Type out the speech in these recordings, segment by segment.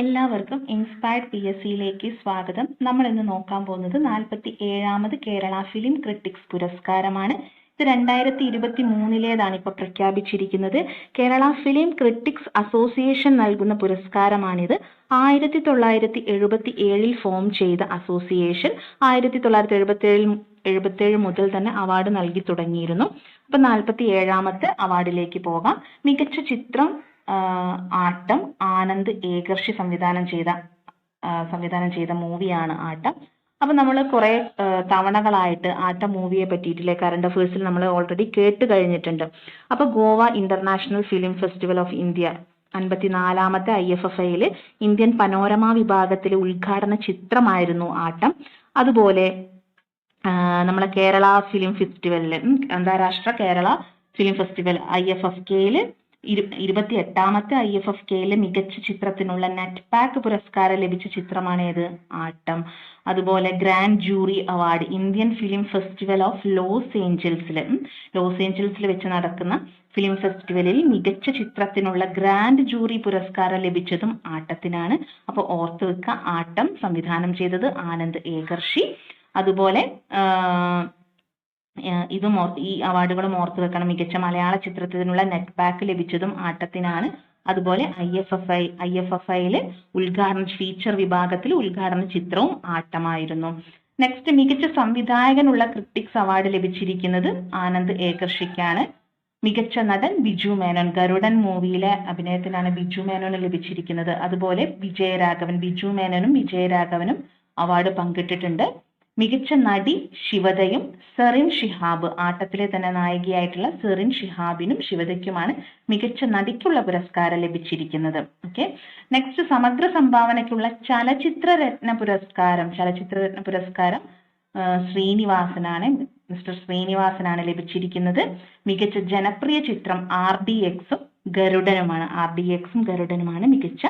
എല്ലാവർക്കും inspired P S സിയിലേക്ക് സ്വാഗതം. നമ്മൾ ഇന്ന് നോക്കാൻ പോകുന്നത് നാൽപ്പത്തി ഏഴാമത് കേരള ഫിലിം ക്രിട്ടിക്സ് പുരസ്കാരമാണ്. ഇത് രണ്ടായിരത്തി ഇരുപത്തി മൂന്നിലേതാണ് ഇപ്പോൾ പ്രഖ്യാപിച്ചിരിക്കുന്നത്. കേരള ഫിലിം ക്രിട്ടിക്സ് അസോസിയേഷൻ നൽകുന്ന പുരസ്കാരമാണിത്. ആയിരത്തി തൊള്ളായിരത്തി എഴുപത്തി ഏഴിൽ ഫോം ചെയ്ത അസോസിയേഷൻ ആയിരത്തി തൊള്ളായിരത്തി എഴുപത്തി ഏഴിൽ എഴുപത്തേഴ് മുതൽ തന്നെ അവാർഡ് നൽകി തുടങ്ങിയിരുന്നു. അപ്പൊ നാൽപ്പത്തി ഏഴാമത്തെ അവാർഡിലേക്ക് പോകാം. മികച്ച ചിത്രം ആട്ടം ആനന്ദ് ഏകർഷി സംവിധാനം ചെയ്ത സംവിധാനം ചെയ്ത മൂവിയാണ് ആട്ടം. അപ്പൊ നമ്മൾ കുറെ തവണകളായിട്ട് ആട്ടം മൂവിയെ പറ്റിയിട്ടില്ലേ? കറണ്ട് അഫേഴ്സിൽ നമ്മൾ ഓൾറെഡി കേട്ട് കഴിഞ്ഞിട്ടുണ്ട്. അപ്പൊ Goa international film festival of India അൻപത്തിനാലാമത്തെ I F F ഐയിൽ ഇന്ത്യൻ പനോരമ വിഭാഗത്തിലെ ഉദ്ഘാടന ചിത്രമായിരുന്നു ആട്ടം. അതുപോലെ നമ്മളെ കേരള ഫിലിം ഫെസ്റ്റിവലിൽ അന്താരാഷ്ട്ര Kerala film festival I F F കെയിൽ ഇരുപത്തി എട്ടാമത്തെ ഐ എഫ് എഫ് കെയിലെ മികച്ച ചിത്രത്തിനുള്ള നെറ്റ് പാക്ക് പുരസ്കാരം ലഭിച്ച ചിത്രമാണ് ഏത്? ആട്ടം. അതുപോലെ grand jury award Indian film festival of Los ഏഞ്ചൽസിൽ loss ഏഞ്ചൽസിൽ വെച്ച് നടക്കുന്ന ഫിലിം ഫെസ്റ്റിവലിൽ മികച്ച ചിത്രത്തിനുള്ള ഗ്രാൻഡ് ജൂറി പുരസ്കാരം ലഭിച്ചതും ആട്ടത്തിനാണ്. അപ്പോൾ ഓർത്ത് വെക്കുക ആട്ടം സംവിധാനം ചെയ്തത് ആനന്ദ് ഏകർഷി. അതുപോലെ ഇതും ഓർത്ത് ഈ അവാർഡുകളും ഓർത്ത് വെക്കണം. മികച്ച മലയാള ചിത്രത്തിനുള്ള നെറ്റ് പാക്ക് ലഭിച്ചതും ആട്ടത്തിനാണ്. അതുപോലെ I F F I I F F ഐയിലെ ഉദ്ഘാടന ഫീച്ചർ വിഭാഗത്തിൽ ഉദ്ഘാടന ചിത്രവും ആട്ടമായിരുന്നു. നെക്സ്റ്റ് മികച്ച സംവിധായകനുള്ള ക്രിട്ടിക്സ് അവാർഡ് ലഭിച്ചിരിക്കുന്നത് ആനന്ദ് ഏകർഷിക്കാണ്. മികച്ച നടൻ ബിജു മേനോൻ ഗരുഡൻ മൂവിയിലെ അഭിനയത്തിനാണ് ബിജു മേനോന് ലഭിച്ചിരിക്കുന്നത്. അതുപോലെ വിജയരാഘവൻ ബിജു മേനോനും വിജയരാഘവനും അവാർഡ് പങ്കിട്ടിട്ടുണ്ട്. മികച്ച നടി ശിവതയും സെറിൻ ഷിഹാബ് ആട്ടത്തിലെ തന്നെ നായികയായിട്ടുള്ള സെറിൻ ഷിഹാബിനും ശിവതയ്ക്കുമാണ് മികച്ച നടിക്കുള്ള പുരസ്കാരം ലഭിച്ചിരിക്കുന്നത്. ഓക്കെ നെക്സ്റ്റ് സമഗ്ര സംഭാവനയ്ക്കുള്ള ചലച്ചിത്ര രത്ന പുരസ്കാരം ചലച്ചിത്ര രത്ന പുരസ്കാരം ശ്രീനിവാസനാണ് മിസ്റ്റർ ശ്രീനിവാസനാണ് ലഭിച്ചിരിക്കുന്നത്. മികച്ച ജനപ്രിയ ചിത്രം ആർ ഡി എക്സും ഗരുഡനുമാണ് ആർ ഡി എക്സും ഗരുഡനുമാണ് മികച്ച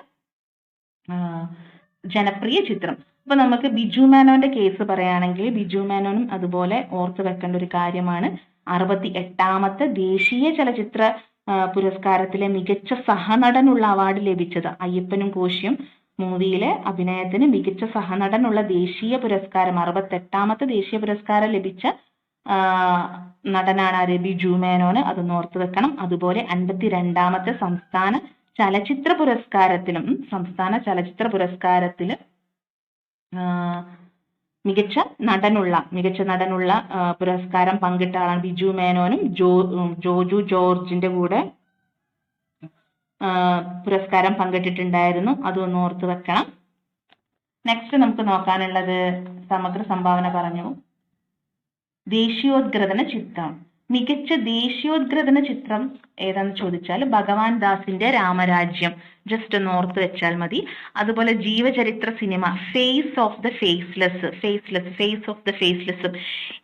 ജനപ്രിയ ചിത്രം. അപ്പൊ നമുക്ക് ബിജു മേനോന്റെ കേസ് പറയുകയാണെങ്കിൽ ബിജു മേനോനും അതുപോലെ ഓർത്തു വെക്കേണ്ട ഒരു കാര്യമാണ്. അറുപത്തി എട്ടാമത്തെ ദേശീയ ചലച്ചിത്ര പുരസ്കാരത്തിലെ മികച്ച സഹനടനുള്ള അവാർഡ് ലഭിച്ചത് അയ്യപ്പനും കോശിയും. മൂവിയിലെ അഭിനയത്തിന് മികച്ച സഹനടനുള്ള ദേശീയ പുരസ്കാരം അറുപത്തെട്ടാമത്തെ ദേശീയ പുരസ്കാരം ലഭിച്ച നടനാണ് ആര് ബിജു മേനോന്. അതൊന്ന് ഓർത്തു വെക്കണം. അതുപോലെ അൻപത്തിരണ്ടാമത്തെ സംസ്ഥാന ചലച്ചിത്ര പുരസ്കാരത്തിലും സംസ്ഥാന ചലച്ചിത്ര പുരസ്കാരത്തിലും മികച്ച നടനുള്ള മികച്ച നടനുള്ള പുരസ്കാരം പങ്കിട്ട ആളാണ് ബിജു മേനോനും ജോ ജോജു ജോർജിന്റെ കൂടെ പുരസ്കാരം പങ്കിട്ടിട്ടുണ്ടായിരുന്നു. അതൊന്ന് ഓർത്ത് വെക്കണം. നെക്സ്റ്റ് നമുക്ക് നോക്കാനുള്ളത് സമഗ്ര സംഭാവന പറഞ്ഞു. ദേശീയോദ്ഗ്രഥന ചിത്രം. മികച്ച ദേശീയോദ്ഗ്രഥന ചിത്രം ഏതാന്ന് ചോദിച്ചാൽ ഭഗവാൻ ദാസിന്റെ രാമരാജ്യം. ജസ്റ്റ് ഒന്ന് ഓർത്ത് വെച്ചാൽ മതി. അതുപോലെ ജീവചരിത്ര cinema face of the faceless faceless face of the faceless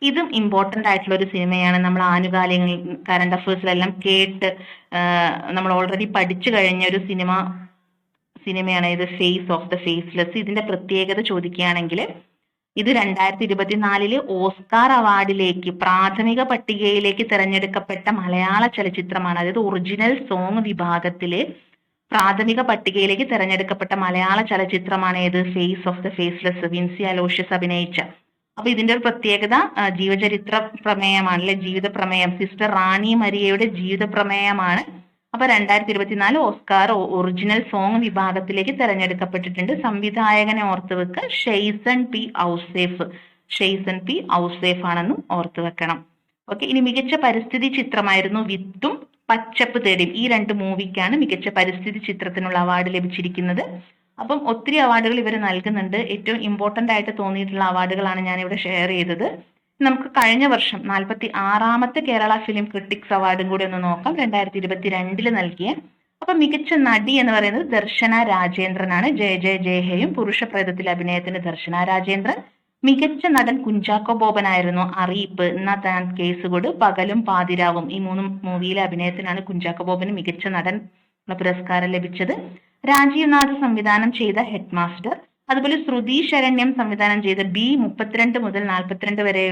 ഇതും ഇമ്പോർട്ടന്റ് ആയിട്ടുള്ള ഒരു സിനിമയാണ്. നമ്മൾ ആനുകാലികങ്ങളിൽ കറണ്ട് അഫേഴ്സിലെല്ലാം കേട്ട് നമ്മൾ ഓൾറെഡി പഠിച്ചു കഴിഞ്ഞ ഒരു സിനിമ സിനിമയാണ് ഇത് ഫേസ് ഓഫ് ദ ഫേസ്ലെസ് ഇതിന്റെ പ്രത്യേകത ചോദിക്കുകയാണെങ്കിൽ ഇത് രണ്ടായിരത്തി ഇരുപത്തിനാലിൽ ഓസ്കാർ അവാർഡിലേക്ക് പ്രാഥമിക പട്ടികയിലേക്ക് തിരഞ്ഞെടുക്കപ്പെട്ട മലയാള ചലച്ചിത്രമാണ്. അതായത് ഒറിജിനൽ സോങ് വിഭാഗത്തിൽ പ്രാഥമിക പട്ടികയിലേക്ക് തിരഞ്ഞെടുക്കപ്പെട്ട മലയാള ചലച്ചിത്രമാണ് ഏത്? Face of the faceless Vincy Aloshious അഭിനയിച്ച. അപ്പൊ ഇതിന്റെ ഒരു പ്രത്യേകത ജീവചരിത്ര പ്രമേയമാണ് അല്ലെ ജീവിത പ്രമേയം. സിസ്റ്റർ റാണി മരിയയുടെ ജീവിത പ്രമേയമാണ്. അപ്പൊ രണ്ടായിരത്തി ഇരുപത്തിനാല് ഓസ്കാർ ഒറിജിനൽ സോങ് വിഭാഗത്തിലേക്ക് തെരഞ്ഞെടുക്കപ്പെട്ടിട്ടുണ്ട്. സംവിധായകനെ ഓർത്ത് വെക്കുക ഷെയ്സൺ പി ഔസേഫ്. ഷെയ്സൺ പി ഔസേഫ് ആണെന്നും ഓർത്ത് വെക്കണം. ഓക്കെ ഇനി മികച്ച പരിസ്ഥിതി ചിത്രമായിരുന്നു വിത്തും പച്ചപ്പ് തേടിയും. ഈ രണ്ട് മൂവിക്കാണ് മികച്ച പരിസ്ഥിതി ചിത്രത്തിനുള്ള അവാർഡ് ലഭിച്ചിരിക്കുന്നത്. അപ്പം ഒത്തിരി അവാർഡുകൾ ഇവർ നൽകുന്നുണ്ട്. ഏറ്റവും ഇമ്പോർട്ടന്റ് ആയിട്ട് തോന്നിയിട്ടുള്ള അവാർഡുകളാണ് ഞാൻ ഇവിടെ ഷെയർ ചെയ്തത്. നമുക്ക് കഴിഞ്ഞ വർഷം നാൽപ്പത്തി ആറാമത്തെ കേരള ഫിലിം ക്രിട്ടിക്സ് അവാർഡും കൂടി ഒന്ന് നോക്കാം. രണ്ടായിരത്തി ഇരുപത്തിരണ്ടിൽ നൽകിയ അപ്പൊ മികച്ച നടി എന്ന് പറയുന്നത് ദർശന രാജേന്ദ്രനാണ്. ജയ ജയ ജയഹയും പുരുഷ പ്രേതത്തിലെ അഭിനയത്തിന് ദർശന രാജേന്ദ്രൻ. മികച്ച നടൻ കുഞ്ചാക്കോ ബോബനായിരുന്നു അറിയിപ്പ്. എന്നാ താൻ കേസുകൊട് പകലും പാതിരാവും. ഈ മൂന്ന് മൂവിയിലെ അഭിനയത്തിനാണ് കുഞ്ചാക്കോ ബോബന് മികച്ച നടൻ പുരസ്കാരം ലഭിച്ചത്. രാജീവ് നാഥ് സംവിധാനം ചെയ്ത ഹെഡ് മാസ്റ്റർ അതുപോലെ ശ്രുതി ശരണ്യം സംവിധാനം ചെയ്ത ബി മുപ്പത്തിരണ്ട് മുതൽ നാൽപ്പത്തിരണ്ട് വരെ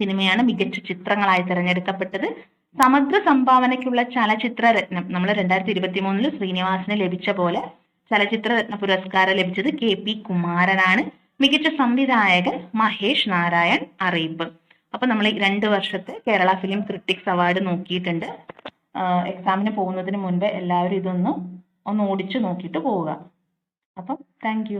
സിനിമയാണ് മികച്ച ചിത്രങ്ങളായി തിരഞ്ഞെടുക്കപ്പെട്ടത്. സമഗ്ര സംഭാവനയ്ക്കുള്ള ചലച്ചിത്ര രത്നം നമ്മൾ രണ്ടായിരത്തി ഇരുപത്തി മൂന്നിൽ ശ്രീനിവാസിന് ലഭിച്ച പോലെ ചലച്ചിത്ര രത്ന പുരസ്കാരം ലഭിച്ചത് കെ പി കുമാരനാണ്. മികച്ച സംവിധായകൻ മഹേഷ് നാരായൺ അറിയിപ്പ്. അപ്പൊ നമ്മൾ രണ്ട് വർഷത്തെ കേരള ഫിലിം ക്രിട്ടിക്സ് അവാർഡ് നോക്കിയിട്ടുണ്ട്. എക്സാമിന് പോകുന്നതിന് മുൻപ് എല്ലാവരും ഇതൊന്ന് ഒന്ന് ഓടിച്ചു നോക്കിയിട്ട് പോവുക. അപ്പം താങ്ക്